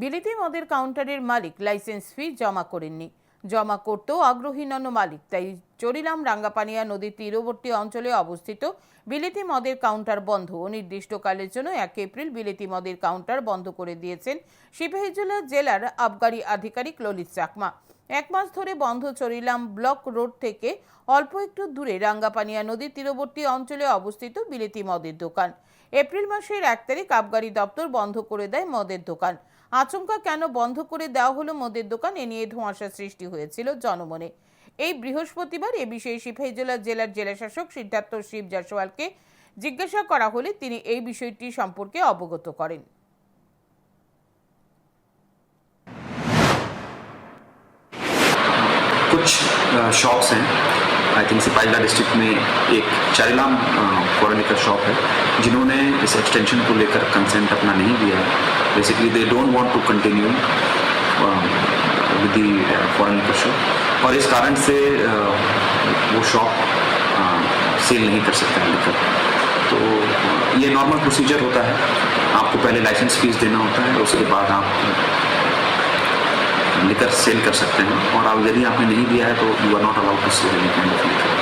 বিলিতি মদের কাউন্টারের মালিক লাইসেন্স ফি জমা করেননি। জমা করতেও আগ্রহী নন মালিক, তাই চরিলাম রাঙ্গাপানিয়া নদীর তীরবর্তী অঞ্চলে অবস্থিত বিলিতি মদের কাউন্টার বন্ধ অনির্দিষ্টকালের জন্য এক এপ্রিল বিলিতি মদের কাউন্টার বন্ধ করে দিয়েছেন সিপাহীজলা জেলার আবগারি আধিকারিক ললিত চাকমা। এক মাস ধরে বন্ধ চরিলাম ব্লক রোড থেকে অল্প একটু দূরে রাঙ্গাপানিয়া নদীর তীরবর্তী অঞ্চলে অবস্থিত বিলিতি মদের দোকান। এপ্রিল মাসের এক তারিখ আবগারি দপ্তর বন্ধ করে দেয় মদের দোকান। আচমকা কেন বন্ধ করে দেওয়া হলো মদের দোকান এ নিয়ে ধোঁয়াশা সৃষ্টি হয়েছিল জনমনে এই বৃহস্পতিবার এ বিষয়ে সিপাহীজলা জেলার জেলাশাসক সিদ্ধার্থ শিব জাসওয়ালকে জিজ্ঞাসা করা হলে তিনি এই বিষয়টি সম্পর্কে অবগত করেন कुछ शॉप्स हैं आई थिंक सिपाहीला डिस्ट्रिक्ट में एक चारिलाम फॉरन लिकर शॉप है जिन्होंने इस एक्सटेंशन को लेकर कंसेंट अपना नहीं दिया है basically they don't want to continue with the foreign liquor shop और इस कारण से uh, वो शॉप सेल नहीं कर सकते है तो uh, ये नॉर्मल प्रोसीजर होता है। आपको पहले लाइसेंस फ़ीस देना होता है उसके बाद आप लिकर सेल कर सकते हैं। और अब यदि आपने नहीं दिया है तो you are not allowed to sell any kind of liquor